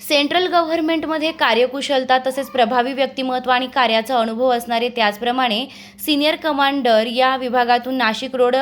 Central गव्हर्नमेंटमध्ये कार्यकुशलता तसेच प्रभावी व्यक्तिमत्व आणि कार्याचा अनुभव असणारे त्याचप्रमाणे सिनियर कमांडर या विभागातून नाशिक रोड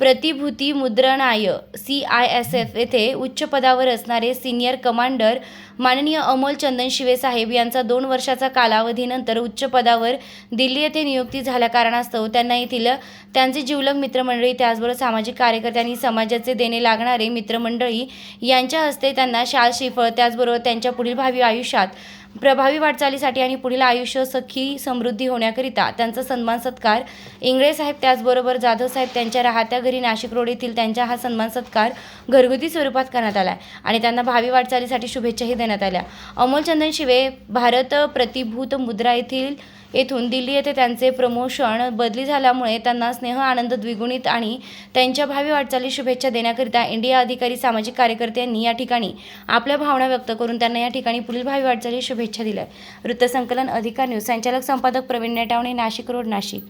प्रतिभूती मुद्रणाय सी आय एस एफ येथे उच्च पदावर असणारे सिनियर कमांडर माननीय अमोल चंदन शिवेसाहेब यांचा दोन वर्षाचा कालावधीनंतर उच्च पदावर दिल्ली येथे नियुक्ती झाल्या कारणास्तव त्यांना येथील त्यांचे जिवलग मित्रमंडळी त्याचबरोबर सामाजिक कार्यकर्त्यांनी समाजाचे देणे लागणारे मित्रमंडळी यांच्या हस्ते त्यांना शाल श्रीफळ त्याचबरोबर त्यांच्या पुढील भावी आयुष्यात प्रभावी वाटचालीसाठी आणि पुढील आयुष्य सखी समृद्धी होण्याकरिता त्यांचा सन्मान सत्कार. इंगळे साहेब त्याचबरोबर जाधव साहेब त्यांच्या राहत्या घरी नाशिक रोड येथील त्यांच्या हा सन्मान सत्कार घरगुती स्वरूपात करण्यात आला आणि त्यांना भावी वाटचालीसाठी शुभेच्छाही देण्यात आल्या. अमोल चंदन शिवे भारत प्रतिभूत मुद्रा येथील येथून दिल्ली येथे त्यांचे प्रमोशन बदली झाल्यामुळे त्यांना स्नेह आनंद द्विगुणित आणि त्यांच्या भावी वाटचाली शुभेच्छा देण्याकरिता इंडिया अधिकारी सामाजिक कार्यकर्त्यांनी या ठिकाणी आपल्या भावना व्यक्त करून त्यांना या ठिकाणी पुढील भावी वाटचाली शुभेच्छा दिल्या. वृत्तसंकलन अधिकार न्यूज संचालक संपादक प्रवीण नेटावणे नाशिक रोड नाशिक.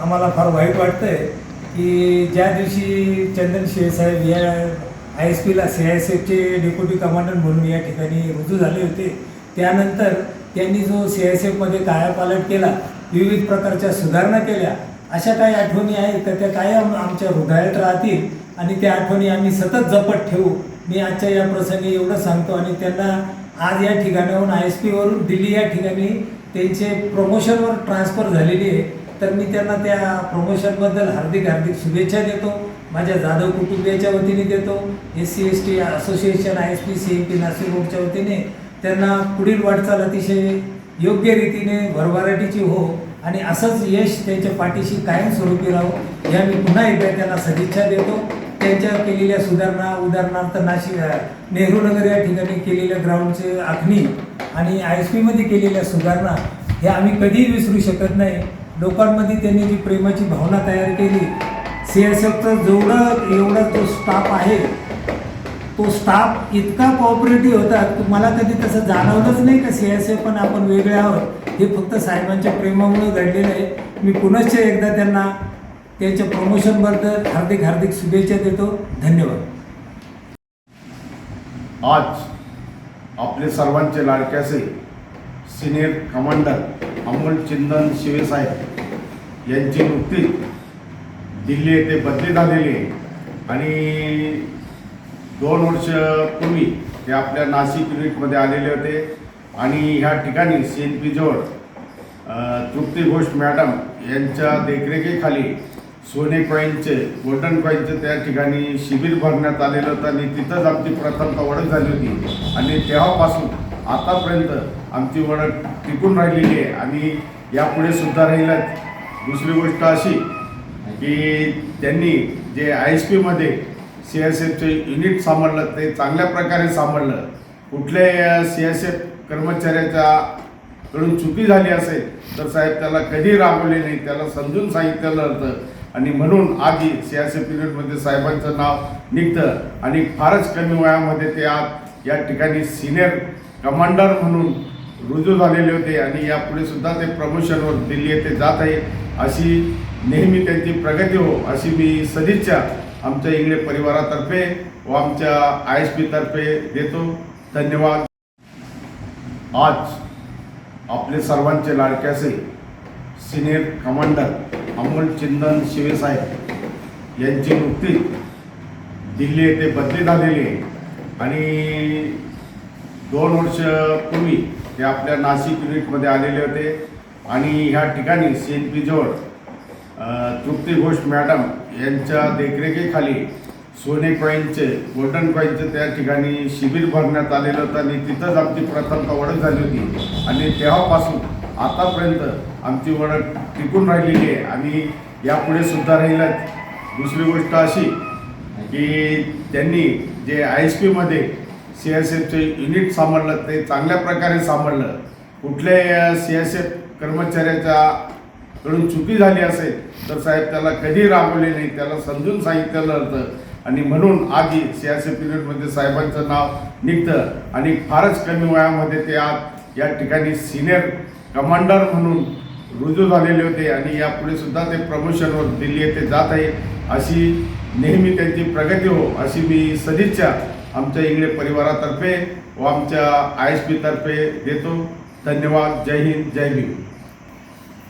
आम्हाला फार वाईट वाटतंय की ज्या दिवशी चंदन शिवसाहेब या आय एस पीला सी आय एस एफचे डेप्युटी कमांडर म्हणून या ठिकाणी रुजू झाले होते त्यानंतर त्यांनी जो सी आय एस एफमध्ये कायापालट केला विविध प्रकारच्या सुधारणा केल्या अशा काही आठवणी आहेत तर त्या कायम आमच्या हृदयात राहतील आणि त्या आठवणी आम्ही सतत जपत ठेवू. मी आजच्या या प्रसंगी एवढं सांगतो आणि त्यांना आज या ठिकाणाहून आय एस पीवरून दिल्ली या ठिकाणी त्यांचे प्रमोशनवर ट्रान्सफर झालेली आहे. तर मी त्यांना त्या प्रमोशनबद्दल हार्दिक हार्दिक शुभेच्छा देतो. माझ्या जाधव कुटुंबियाच्या वतीने देतो. S C S T association I S P C M P Nashik रोडच्या वतीने त्यांना पुढील वाटचाल अतिशय योग्य रीतीने भरभराटीची हो आणि असंच यश त्यांच्या पाठीशी कायमस्वरूपी राहो या मी पुन्हा एकदा त्यांना सदिच्छा देतो. त्यांच्या केलेल्या सुधारणा उदाहरणार्थ नाशिक नेहरू नगर या ठिकाणी केलेल्या ग्राउंडचे आखणी आणि आय एस पीमध्ये केलेल्या सुधारणा हे आम्ही कधीही विसरू शकत नाही. लोकांमध्ये त्यांनी जी प्रेमाची भावना तयार केली सी एस एफचा जेवढं एवढा तो स्टाफ आहे तो स्टाफ इतका कॉपरेटिव्ह होता की मला कधी तसं जाणवलंच नाही का सी एस एफ पण आपण वेगळे आहोत? हे फक्त साहेबांच्या प्रेमामुळे घडलेलं आहे. मी पुनश्च एकदा त्यांना त्यांच्या प्रमोशनबद्दल हार्दिक हार्दिक शुभेच्छा देतो. धन्यवाद. आज आपले सर्वांचे लाडक्याचे सिनियर कमांडर अमोल चिंदन शिवेसाहेब यांची नुकतीच दिल्ली येथे बदली झालेली आहे. आणि दोन वर्ष पूर्वी ते आपल्या नाशिक युनिटमध्ये आलेले होते. आणि ह्या ठिकाणी सी एन पी जवळ तृप्ती घोष मॅडम यांच्या देखरेखीखाली सोने कॉईनचे गोल्डन कॉईनचे त्या ठिकाणी शिबिर भरण्यात आलेलं होतं आणि तिथंच आमची प्रथमता ओळख झाली होती. आणि तेव्हापासून आतापर्यंत आमची ओळख टिकून राहिलेली आहे आणि यापुढे सुद्धा राहीलच. दुसरी गोष्ट अशी की त्यांनी जे आय एस पीमध्ये सी एस एफचे युनिट सांभाळलं ते चांगल्या प्रकारे सांभाळलं. कुठल्याही सी एस एफ कर्मचाऱ्याच्या कडून चुकी झाली असेल तर साहेब त्याला कधी राबवले नाही त्याला समजून सांगितलेलं होतं. आणि म्हणून आधी सियासी पिरियडमध्ये साहेबांचं नाव निघतं आणि फारच कमी वयामध्ये ते आज या ठिकाणी सिनियर कमांडर म्हणून रुजू झालेले होते आणि यापुढे सुद्धा ते प्रमोशनवर दिल्ली येथे जात आहे अशी नेहमी त्यांची प्रगती हो अशी मी सदिच्छा आमच्या इंगळे परिवारातर्फे व आमच्या आय एस पीतर्फे देतो. धन्यवाद. आज आपले सर्वांचे लाडक्याचे सिनियर कमांडर अमोल चिंदन शिवेसाहेब यांची नुकती दिल्ली येथे बदली झालेली आहे. आणि दोन वर्षपूर्वी ते आपल्या नाशिक युनिटमध्ये आलेले होते. आणि ह्या ठिकाणी सी एन पी जवळ तृप्ती घोष मॅडम यांच्या देखरेखीखाली सोने कॉईनचे गोल्डन कॉईनचे त्या ठिकाणी शिबिर भरण्यात आलेलं होतं. आणि तिथंच आमची प्रथम ओळख झाली होती. आणि तेव्हापासून आतापर्यंत आमची ओळख टिकून राहिलेली आहे. आणि यापुढे सुद्धा राहीलच. दुसरी गोष्ट अशी की त्यांनी जे आय एस पीमध्ये सी एस एफचे युनिट सांभाळलं ते चांगल्या प्रकारे सांभाळलं. कुठल्याही सी एस एफ कर्मचाऱ्याच्या कडून चुकी झाली असेल तर साहेब त्याला कधी राबवले नाही त्याला समजून सांगितलं होतं आणि म्हणून आधी सियासी पिरियडमध्ये साहेबांचं नाव निघतं. आणि फारच कमी वयामध्ये ते आज या ठिकाणी सिनियर कमांडर म्हणून रुजू झालेले होते आणि यापुढे सुद्धा ते प्रमोशनवर दिल्ली येथे जात आहे अशी नेहमी त्यांची प्रगती हो अशी मी सदिच्छा आमच्या इंगळे परिवारातर्फे व आमच्या आय एस पीतर्फे देतो. धन्यवाद. जय हिंद. जय भीम.